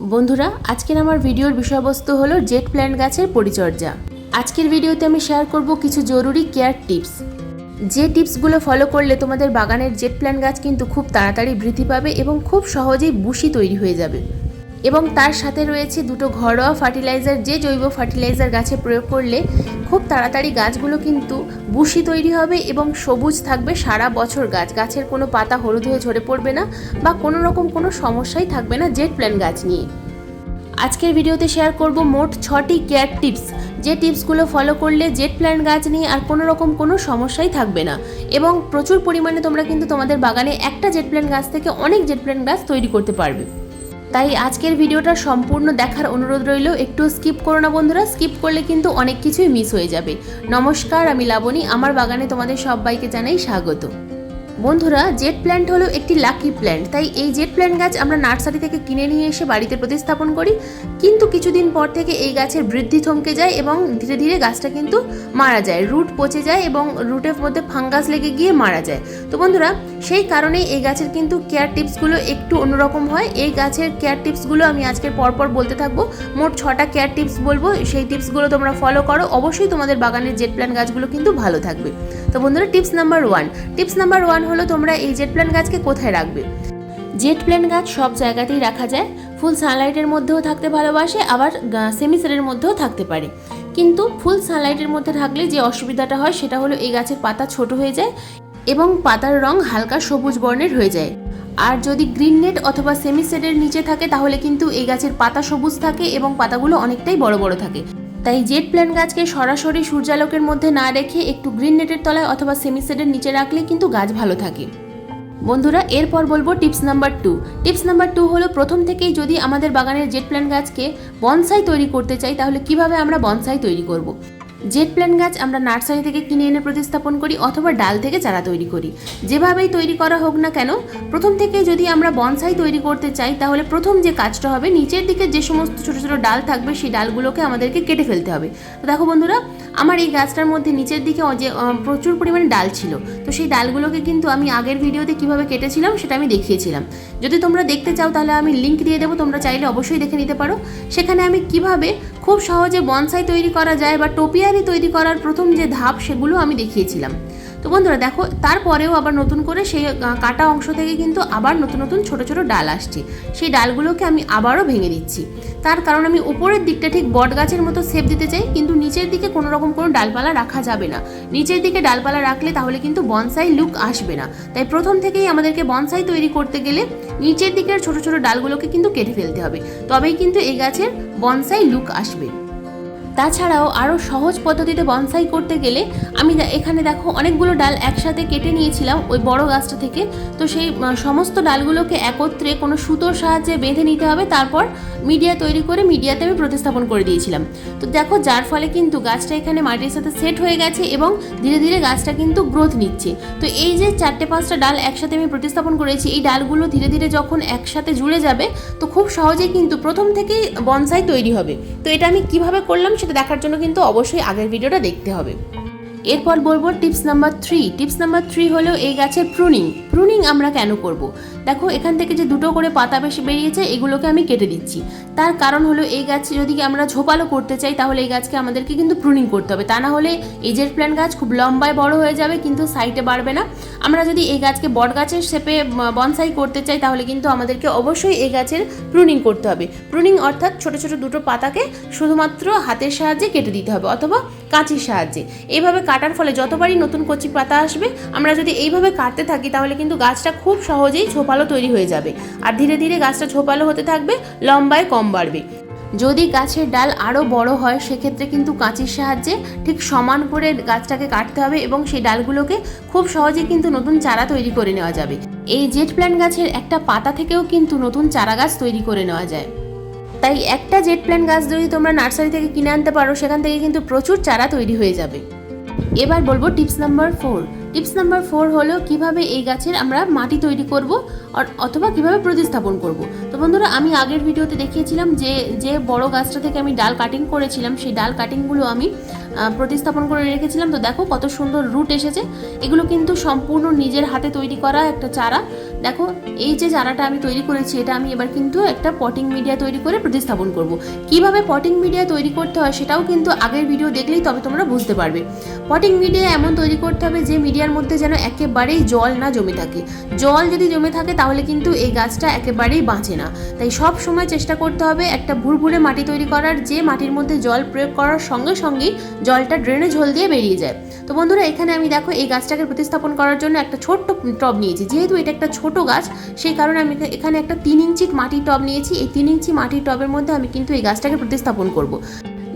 বন্ধুরা, আজকের আমার ভিডিওর বিষয়বস্তু হলো জেট প্ল্যান্ট গাছের পরিচর্যা। আজকের ভিডিওতে আমি শেয়ার করব কিছু জরুরি কেয়ার টিপস যে টিপসগুলো ফলো করলে তোমাদের বাগানের জেট প্ল্যান্ট গাছ কিন্তু খুব তাড়াতাড়ি বৃদ্ধি পাবে এবং খুব সহজেই বুশি তৈরি হয়ে যাবে। এবং তার সাথে রয়েছে দুটো ঘরোয়া ফার্টিলাইজার যে জৈব ফার্টিলাইজার গাছে প্রয়োগ করলে খুব তাড়াতাড়ি গাছগুলো কিন্তু বুশি তৈরি হবে এবং সবুজ থাকবে সারা বছর গাছ। গাছের কোনো পাতা হলুদ হয়ে ঝরে পড়বে না বা কোনো রকম কোনো সমস্যাই থাকবে না জেট প্ল্যান গাছ নিয়ে। আজকের ভিডিওতে শেয়ার করব মোট ছটি কেয়ার টিপস, যে টিপসগুলো ফলো করলে জেট প্ল্যান্ট গাছ নিয়ে আর কোনো রকম কোনো সমস্যাই থাকবে না। এবং প্রচুর পরিমাণে তোমরা কিন্তু তোমাদের বাগানে একটা জেট প্ল্যান্ট গাছ থেকে অনেক জেট প্ল্যান্ট গাছ তৈরি করতে পারবে। তাই আজকের ভিডিওটা সম্পূর্ণ দেখার অনুরোধ রইল, একটু স্কিপ করো না বন্ধুরা স্কিপ করলে কিন্তু অনেক কিছুই মিস হয়ে যাবে। নমস্কার, আমি লাবণী, আমার বাগানে তোমাদের সবাইকে জানাই স্বাগত। বন্ধুরা জেট প্ল্যান্ট হলো একটি লাকি প্ল্যান্ট তাই এই জেট প্ল্যান্ট গাছ আমরা নার্সারি থেকে কিনে নিয়ে এসে বাড়িতে প্রতিস্থাপন করি। কিন্তু কিছুদিন পর থেকে এই গাছের বৃদ্ধি থমকে যায় এবং ধীরে ধীরে গাছটা কিন্তু মারা যায়। রুট পচে যায় এবং রুটের মধ্যে ফাঙ্গাস লেগে গিয়ে মারা যায়। তো বন্ধুরা, সেই কারণেই এই গাছের কিন্তু কেয়ার টিপসগুলো একটু অন্যরকম হয়। এই গাছের কেয়ার টিপসগুলো আমি আজকের পরপর বলতে থাকব। মোট ছটা কেয়ার টিপস বলব। সেই টিপসগুলো তোমরা ফলো করো। অবশ্যই তোমাদের বাগানের জেট প্ল্যান্ট গাছগুলো কিন্তু ভালো থাকবে। তো বন্ধুরা tips number one tips number one হলো তোমরা এই জেট প্ল্যান গাছকে কোথায় রাখবে? জেট প্ল্যান গাছ সব জায়গাতেই রাখা যায়। ফুল সানলাইটের মধ্যেও থাকতে ভালোবাসে, আবার সেমিসেলের মধ্যেও থাকতে পারে। কিন্তু ফুল সানলাইটের মধ্যে থাকলে যে অসুবিধাটা হয়, সেটা হলো এই গাছের পাতা ছোট হয়ে যায় এবং পাতার রং হালকা সবুজ বর্ণের হয়ে যায়। আর যদি গ্রিন নেট অথবা সেমি শেডের নিচে থাকে, তাহলে কিন্তু এই গাছের পাতা সবুজ থাকে এবং পাতাগুলো অনেকটাই বড় বড় থাকে। তাই জেট প্ল্যান্ট গাছকে সরাসরি সূর্যালোকের মধ্যে না রেখে একটু গ্রিন নেটের তলায় অথবা সেমি শেডের নিচে রাখলে কিন্তু গাছ ভালো থাকে বন্ধুরা, এরপর বলব tips number two tips number two হলো, প্রথম থেকেই যদি আমাদের বাগানের জেট প্ল্যান গাছকে বনসাই তৈরি করতে চাই, তাহলে কীভাবে আমরা বনসাই তৈরি করব। জেট প্ল্যান গাছ আমরা নার্সারি থেকে কিনে এনে প্রতিস্থাপন করি অথবা ডাল থেকে চারা তৈরি করি। যেভাবেই তৈরি করা হোক না কেন, প্রথম থেকে যদি আমরা বনসাই তৈরি করতে চাই, তাহলে প্রথম যে কাজটা হবে, নিচের দিকে যে সমস্ত ছোটো ছোটো ডাল থাকবে, সেই ডালগুলোকে আমাদেরকে কেটে ফেলতে হবে। তো দেখো বন্ধুরা, আমার এই গাছটার মধ্যে নিচের দিকে যে প্রচুর পরিমাণে ডাল ছিল। তো সেই ডালগুলোকে কিন্তু আমি আগের ভিডিওতে কীভাবে কেটেছিলাম, সেটা আমি দেখিয়েছিলাম। যদি তোমরা দেখতে চাও, তাহলে আমি লিঙ্ক দিয়ে দেবো, তোমরা চাইলে অবশ্যই দেখে নিতে পারো। সেখানে আমি কীভাবে খুব সহজে বনসাই তৈরি করা যায় বা টোপিয়ারি তৈরি করার প্রথম যে ধাপ, সেগুলো আমি দেখিয়েছিলাম। তো বন্ধুরা দেখো, তারপরেও আবার নতুন করে সেই কাটা অংশ থেকে কিন্তু আবার নতুন নতুন ছোট ছোট ডাল আসছে। সেই ডালগুলোকে আমি আবারও ভেঙে দিচ্ছি। তার কারণ আমি উপরের দিকটা ঠিক বট গাছের মতো সেপ দিতে চাই, কিন্তু নিচের দিকে কোনো রকম কোনো ডালপালা রাখা যাবে না। নিচের দিকে ডালপালা রাখলে তাহলে কিন্তু বনসাই লুক আসবে না। তাই প্রথম থেকেই আমাদেরকে বনসাই তৈরি করতে গেলে নিচের দিকের ছোট ছোট ডালগুলোকে কিন্তু কেটে ফেলতে হবে। তবেই কিন্তু এই গাছের বনসাই লুক আসবে। তাছাড়াও আরও সহজ পদ্ধতিতে বনসাই করতে গেলে আমি এখানে দেখো অনেকগুলো ডাল একসাথে কেটে নিয়েছিলাম ওই বড় গাছটা থেকে। তো সেই সমস্ত ডালগুলোকে একত্রে কোনো সুতোর সাহায্যে বেঁধে নিতে হবে, তারপর মিডিয়া তৈরি করে মিডিয়াতে আমি প্রতিস্থাপন করে দিয়েছিলাম। তো দেখো যার ফলে কিন্তু গাছটা এখানে মাটির সাথে সেট হয়ে গেছে এবং ধীরে ধীরে গাছটা কিন্তু গ্রোথ নিচ্ছে। তো এই যে চারটে পাঁচটা ডাল একসাথে আমি প্রতিস্থাপন করেছি, এই ডালগুলো ধীরে ধীরে যখন একসাথে জুড়ে যাবে, তো খুব সহজেই কিন্তু প্রথম থেকেই বনসাই তৈরি হবে। তো এটা আমি কীভাবে করলাম সেটা দেখার জন্য কিন্তু অবশ্যই আগের ভিডিওটা দেখতে হবে। এরপর বলব tips number three tips number three হলো এই গাছের প্রুনিং প্রুনিং আমরা কেন করব? দেখো, এখান থেকে যে দুটো করে পাতা বেশি বেরিয়েছে, এগুলোকে আমি কেটে দিচ্ছি। তার কারণ হলো, এই গাছ যদি আমরা ঝোপালো করতে চাই, তাহলে এই গাছকে আমাদেরকে কিন্তু প্রুনিং করতে হবে। তা না হলে এই জেট প্ল্যান্ট গাছ খুব লম্বায় বড় হয়ে যাবে, কিন্তু সাইডে বাড়বে না। আমরা যদি এই গাছকে বট গাছের শেপে বনসাই করতে চাই, তাহলে কিন্তু আমাদেরকে অবশ্যই এই গাছের প্রুনিং করতে হবে। প্রুনিং অর্থাৎ ছোট ছোট দুটো পাতাকে শুধুমাত্র হাতের সাহায্যে কেটে দিতে হবে, অথবা কাঁচির সাহায্যে। এইভাবে কাটার ফলে যতবারই নতুন কচি পাতা আসবে, আমরা যদি এইভাবে কাটতে থাকি, তাহলে কিন্তু গাছটা খুব সহজেই ঝোপালো তৈরি হয়ে যাবে। আর ধীরে ধীরে গাছটা ঝোপালো হতে থাকবে, লম্বায় কম বাড়বে। যদি গাছের ডাল আরও বড় হয়, সেক্ষেত্রে কিন্তু কাঁচির সাহায্যে ঠিক সমান করে গাছটাকে কাটতে হবে এবং সেই ডালগুলোকে খুব সহজে কিন্তু নতুন চারা তৈরি করে নেওয়া যাবে। এই জেট প্ল্যান্ট গাছের একটা পাতা থেকেও কিন্তু নতুন চারা গাছ তৈরি করে নেওয়া যায়। তাই একটা জেট প্ল্যান্ট গাছ যদি তোমরা নার্সারি থেকে কিনে আনতে পারো, সেখান থেকে কিন্তু প্রচুর চারা তৈরি হয়ে যাবে। এবার বলব tips number four. Tips number four হলো, কীভাবে এই গাছের আমরা মাটি তৈরি করব? অর- অথবা কীভাবে প্রতিস্থাপন করব? তো বন্ধুরা, আমি আগের ভিডিওতে দেখিয়েছিলাম যে যে বড় গাছটা থেকে আমি ডাল কাটিং করেছিলাম, সেই ডাল কাটিংগুলো আমি প্রতিস্থাপন করে রেখেছিলাম। তো দেখো কত সুন্দর রুট এসেছে। এগুলো কিন্তু সম্পূর্ণ নিজের হাতে তৈরি করা একটা চারা। দেখো, এই যে চারাটা আমি তৈরি করেছি, এটা আমি এবার কিন্তু একটা পটিং মিডিয়া তৈরি করে প্রতিস্থাপন করব। কীভাবে পটিং মিডিয়া তৈরি করতে হয় সেটাও কিন্তু আগের ভিডিও দেখলেই তবে তোমরা বুঝতে পারবে। পটিং মিডিয়া এমন তৈরি করতে হবে যে মিডিয়ার মধ্যে যেন একেবারেই জল না জমে থাকে। জল যদি জমে থাকে তাহলে কিন্তু এই গাছটা একেবারেই বাঁচে না। তাই সব সময় চেষ্টা করতে হবে একটা ভুরভুরে মাটি তৈরি করার, যে মাটির মধ্যে জল প্রয়োগ করার সঙ্গে সঙ্গেই জলটা ড্রেনে ঝোল দিয়ে বেরিয়ে যায়। তো বন্ধুরা, এখানে আমি দেখো এই গাছটাকে প্রতিস্থাপন করার জন্য একটা ছোট্ট টব নিয়েছি। যেহেতু এটা একটা ছোট গাছ, সেই কারণে আমি এখানে একটা তিন ইঞ্চি মাটির টব নিয়েছি। এই তিন ইঞ্চি মাটির টবের মধ্যে আমি কিন্তু এই গাছটাকে প্রতিস্থাপন করব।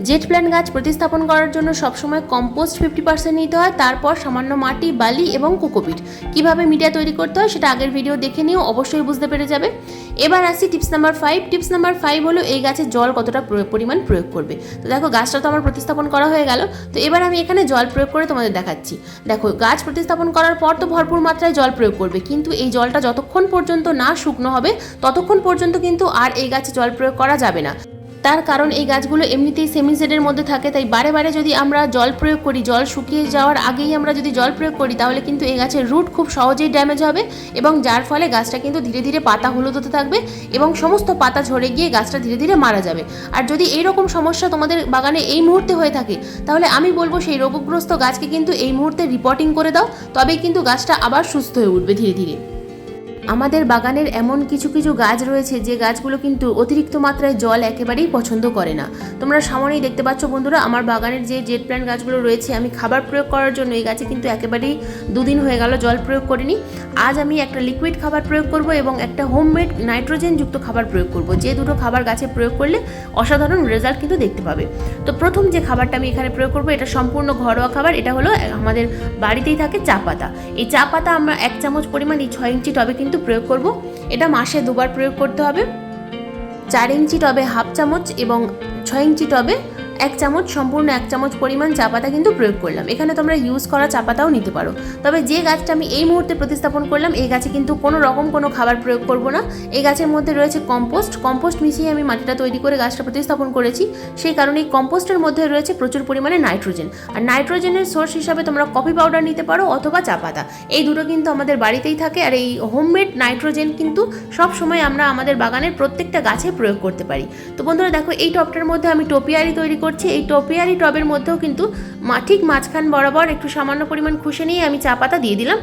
জেট প্ল্যান্ট গাছ প্রতিস্থাপন করার জন্য সবসময় কম্পোস্ট ফিফটি পার্সেন্ট নিতে হয়, তারপর সামান্য মাটি, বালি এবং কোকোপিট। কীভাবে মিডিয়া তৈরি করতে হয় সেটা আগের ভিডিও দেখে নিয়েও অবশ্যই বুঝতে পেরে যাবে। এবার আসি tips number five tips number five হলো এই গাছে জল কতটা পরিমাণ প্রয়োগ করবে। তো দেখো, গাছটা তো আমার প্রতিস্থাপন করা হয়ে গেল। তো এবার আমি এখানে জল প্রয়োগ করে তোমাদের দেখাচ্ছি। দেখো, গাছ প্রতিস্থাপন করার পর তো ভরপুর মাত্রায় জল প্রয়োগ করবে, কিন্তু এই জলটা যতক্ষণ পর্যন্ত না শুকনো হবে, ততক্ষণ পর্যন্ত কিন্তু আর এই গাছে জল প্রয়োগ করা যাবে না। তার কারণ এই গাছগুলো এমনিতেই সেমি মধ্যে থাকে, তাই বারে বারে যদি আমরা জল প্রয়োগ করি, জল শুকিয়ে যাওয়ার আগেই আমরা যদি জল প্রয়োগ করি, তাহলে কিন্তু এই গাছের রুট খুব সহজেই ড্যামেজ হবে এবং যার ফলে গাছটা কিন্তু ধীরে ধীরে পাতা হলুদ হতে থাকবে এবং সমস্ত পাতা ঝরে গিয়ে গাছটা ধীরে ধীরে মারা যাবে। আর যদি এই রকম সমস্যা তোমাদের বাগানে এই মুহূর্তে হয়ে থাকে, তাহলে আমি বলব সেই রোগগ্রস্ত গাছকে কিন্তু এই মুহূর্তে রিপোর্টিং করে দাও, তবেই কিন্তু গাছটা আবার সুস্থ হয়ে উঠবে ধীরে ধীরে। আমাদের বাগানের এমন কিছু কিছু গাছ রয়েছে, যে গাছগুলো কিন্তু অতিরিক্ত মাত্রায় জল একেবারেই পছন্দ করে না। তোমরা সামনেই দেখতে পাচ্ছ বন্ধুরা, আমার বাগানের যে জেট প্ল্যান্ট গাছগুলো রয়েছে, আমি খাবার প্রয়োগ করার জন্য এই গাছে কিন্তু একেবারেই দুদিন হয়ে গেল জল প্রয়োগ করিনি। আজ আমি একটা লিকুইড খাবার প্রয়োগ করব এবং একটা হোমমেড নাইট্রোজেনযুক্ত খাবার প্রয়োগ করব। যে দুটো খাবার গাছে প্রয়োগ করলে অসাধারণ রেজাল্ট কিন্তু দেখতে পাবে। তো প্রথম যে খাবারটা আমি এখানে প্রয়োগ করব, এটা সম্পূর্ণ ঘরোয়া খাবার, এটা হলো আমাদের বাড়িতেই থাকে চা পাতা। এই চা পাতা আমরা এক চামচ পরিমাণ এই ছয় ইঞ্চি টবে কিন্তু প্রয়োগ করব। এটা মাসে দুবার প্রয়োগ করতে হবে। চার ইঞ্চি টবে হাফ চামচ এবং ছয় ইঞ্চি টবে এক চামচ, সম্পূর্ণ এক চামচ পরিমাণ চা পাতা কিন্তু প্রয়োগ করলাম। এখানে তোমরা ইউজ করা চা পাতাও নিতে পারো। তবে যে গাছটা আমি এই মুহূর্তে প্রতিস্থাপন করলাম, এই গাছে কিন্তু কোনো রকম কোনো খাবার প্রয়োগ করব না। এই গাছের মধ্যে রয়েছে কম্পোস্ট কম্পোস্ট মিশিয়ে আমি মাটিটা তৈরি করে গাছটা প্রতিস্থাপন করেছি। সেই কারণে এই কম্পোস্টের মধ্যে রয়েছে প্রচুর পরিমাণে নাইট্রোজেন আর নাইট্রোজেনের সোর্স হিসাবে তোমরা কফি পাউডার নিতে পারো অথবা চা পাতা এই দুটো কিন্তু আমাদের বাড়িতেই থাকে আর এই হোমমেড নাইট্রোজেন কিন্তু সব সময় আমরা আমাদের বাগানের প্রত্যেকটা গাছে প্রয়োগ করতে পারি। তো বন্ধুরা, দেখো এই টবটার মধ্যে আমি টোপিয়ারি তৈরি করছি এই টোপিয়ারি টবের মধ্যেও কিন্তু ঠিক মাঝখান বরাবর একটু সামান্য পরিমাণ খুশে নিয়ে আমি চা পাতা দিয়ে দিলাম,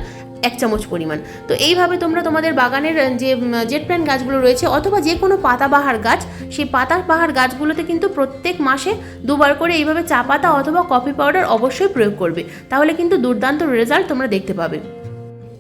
এক চামচ পরিমাণ। তো এইভাবে তোমরা তোমাদের বাগানের যে জেট প্ল্যান্ট গাছগুলো রয়েছে অথবা যে কোনো পাতাবাহার গাছ, সেই পাতাবাহার গাছগুলোতে কিন্তু প্রত্যেক মাসে দুবার করে এইভাবে চা পাতা অথবা কফি পাউডার অবশ্যই প্রয়োগ করবে। তাহলে কিন্তু দুর্দান্ত রেজাল্ট তোমরা দেখতে পাবে।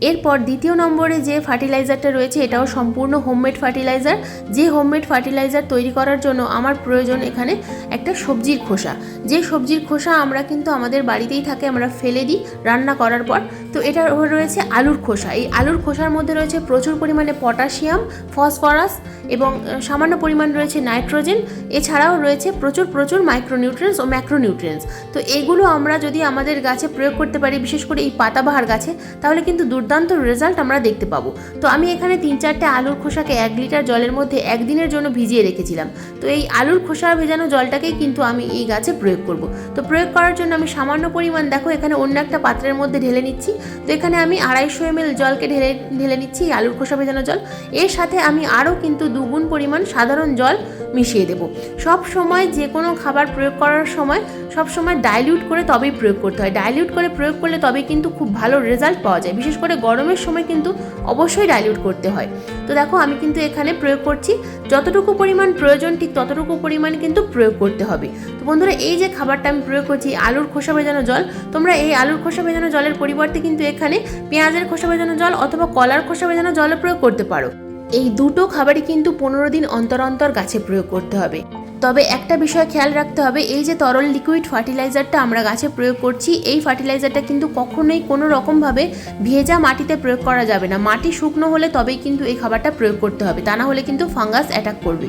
এরপর দ্বিতীয় নম্বরে যে ফার্টিলাইজারটা রয়েছে, এটাও সম্পূর্ণ হোমমেড ফার্টিলাইজার। যে হোমমেড ফার্টিলাইজার তৈরি করার জন্য আমার প্রয়োজন এখানে একটা সবজির খোসা। যে সবজির খোসা আমরা কিন্তু আমাদের বাড়িতেই থাকে, আমরা ফেলে দিই রান্না করার পর। তো এটা রয়েছে আলুর খোসা। এই আলুর খোসার মধ্যে রয়েছে প্রচুর পরিমাণে পটাশিয়াম, ফসফরাস এবং সামান্য পরিমাণ রয়েছে নাইট্রোজেন। এছাড়াও রয়েছে প্রচুর প্রচুর মাইক্রোনিউট্রিয়েন্টস ও ম্যাক্রোনিউট্রিয়েন্টস। তো এগুলো আমরা যদি আমাদের গাছে প্রয়োগ করতে পারি, বিশেষ করে এই পাতাবাহার গাছে, তাহলে কিন্তু দুর্দান্ত রেজাল্ট আমরা দেখতে পাবো। তো আমি এখানে তিন চারটে আলুর খোসাকে এক লিটার জলের মধ্যে একদিনের জন্য ভিজিয়ে রেখেছিলাম। তো এই আলুর খোসা ভেজানো জলটাকেই কিন্তু আমি এই গাছে প্রয়োগ করব। তো প্রয়োগ করার জন্য আমি সামান্য পরিমাণ, দেখো এখানে অন্য একটা পাত্রের মধ্যে ঢেলে নিচ্ছি। তো এখানে আমি আড়াইশো এম জলকে ঢেলে ঢেলে নিচ্ছি আলুর খোসা ভেজানো জল। এর সাথে আমি আরও কিন্তু দুগুণ পরিমাণ সাধারণ জল মিশিয়ে দেব। সব সময় যে কোনো খাবার প্রয়োগ করার সময়, সব সময় ডাইলিউট করে তবেই প্রয়োগ করতে হয়। ডাইলিউট করে প্রয়োগ করলে তবেই কিন্তু খুব ভালো রেজাল্ট পাওয়া যায়। বিশেষ করে গরমের সময় কিন্তু অবশ্যই ডাইলিউট করতে হয়। তো দেখো, আমি কিন্তু এখানে প্রয়োগ করছি। যতটুকু পরিমাণ প্রয়োজন, ঠিক ততটুকু পরিমাণ কিন্তু প্রয়োগ করতে হবে। তো বন্ধুরা, এই যে খাবারটা আমি প্রয়োগ করছি, আলুর খোসা ভেজানো জল, তোমরা এই আলুর খোসা ভেজানো জলের পরিবর্তে কিন্তু এখানে পেঁয়াজের খোসা ভেজানো জল অথবা কলার খোসা ভেজানো জলও প্রয়োগ করতে পারো। এই দুটো খাবারই কিন্তু পনেরো দিন অন্তর অন্তর গাছে প্রয়োগ করতে হবে। তবে একটা বিষয় খেয়াল রাখতে হবে, এই যে তরল লিকুইড ফার্টিলাইজারটা আমরা গাছে প্রয়োগ করছি, এই ফার্টিলাইজারটা কিন্তু কখনোই কোনো রকমভাবে ভেজা মাটিতে প্রয়োগ করা যাবে না। মাটি শুকনো হলে তবেই কিন্তু এই খাবারটা প্রয়োগ করতে হবে, তা না হলে কিন্তু ফাঙ্গাস অ্যাটাক করবে।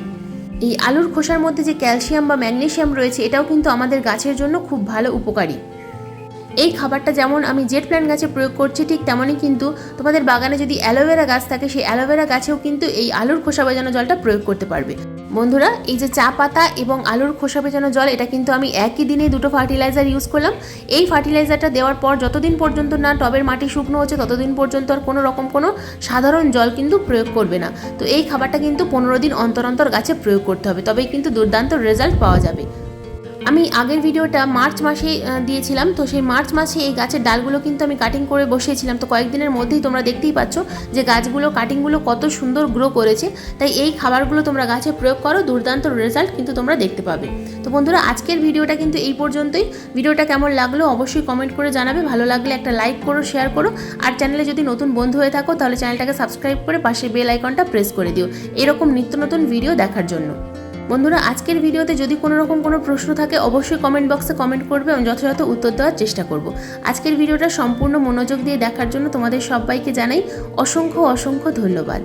এই আলুর খোসার মধ্যে যে ক্যালসিয়াম বা ম্যাগনেসিয়াম রয়েছে, এটাও কিন্তু আমাদের গাছের জন্য খুব ভালো উপকারী। এই খাবারটা যেমন আমি জেট প্ল্যান্ট গাছে প্রয়োগ করছি, ঠিক তেমনই কিন্তু তোমাদের বাগানে যদি অ্যালোভেরা গাছ থাকে, সেই অ্যালোভেরা গাছেও কিন্তু এই আলুর খোসা বেজানো জলটা প্রয়োগ করতে পারবে। বন্ধুরা, এই যে চা পাতা এবং আলুর খোসা বেজানো জল, এটা কিন্তু আমি একই দিনে দুটো ফার্টিলাইজার ইউজ করলাম। এই ফার্টিলাইজারটা দেওয়ার পর যতদিন পর্যন্ত না টবের মাটি শুকনো হচ্ছে, ততদিন পর্যন্ত আর কোনো রকম কোনো সাধারণ জল কিন্তু প্রয়োগ করবে না। তো এই খাবারটা কিন্তু পনেরো দিন অন্তর অন্তর গাছে প্রয়োগ করতে হবে, তবেই কিন্তু দুর্দান্ত রেজাল্ট পাওয়া যাবে। আমি আগের ভিডিওটা মার্চ মাসে দিয়েছিলাম, তো সেই মার্চ মাসে এই গাছের ডালগুলো কিন্তু আমি কাটিং করে বসিয়েছিলাম। তো কয়েকদিনের মধ্যেই তোমরা দেখতেই পাচ্ছ যে গাছগুলো কাটিংগুলো কত সুন্দর গ্রো করেছে। তাই এই খাবারগুলো তোমরা গাছে প্রয়োগ করো, দুর্দান্ত রেজাল্ট কিন্তু তোমরা দেখতে পাবে। তো বন্ধুরা, আজকের ভিডিওটা কিন্তু এই পর্যন্তই। ভিডিওটা কেমন লাগল অবশ্যই কমেন্ট করে জানাবে। ভালো লাগলে একটা লাইক করো শেয়ার করো। আর চ্যানেলে যদি নতুন বন্ধু হয়ে থাকো, তাহলে চ্যানেলটাকে সাবস্ক্রাইব করে পাশে বেল আইকনটা প্রেস করে দিও। এরকম নিত্য নতুন ভিডিও দেখার জন্য। বন্ধুরা, আজকের ভিডিওতে যদি কোনো রকম কোনো প্রশ্ন থাকে, অবশ্যই কমেন্ট বক্সে কমেন্ট করবে এবং যথাযথ উত্তর দেওয়ার চেষ্টা করব। আজকের ভিডিওটা সম্পূর্ণ মনোযোগ দিয়ে দেখার জন্য তোমাদের সবাইকে জানাই অসংখ্য অসংখ্য ধন্যবাদ।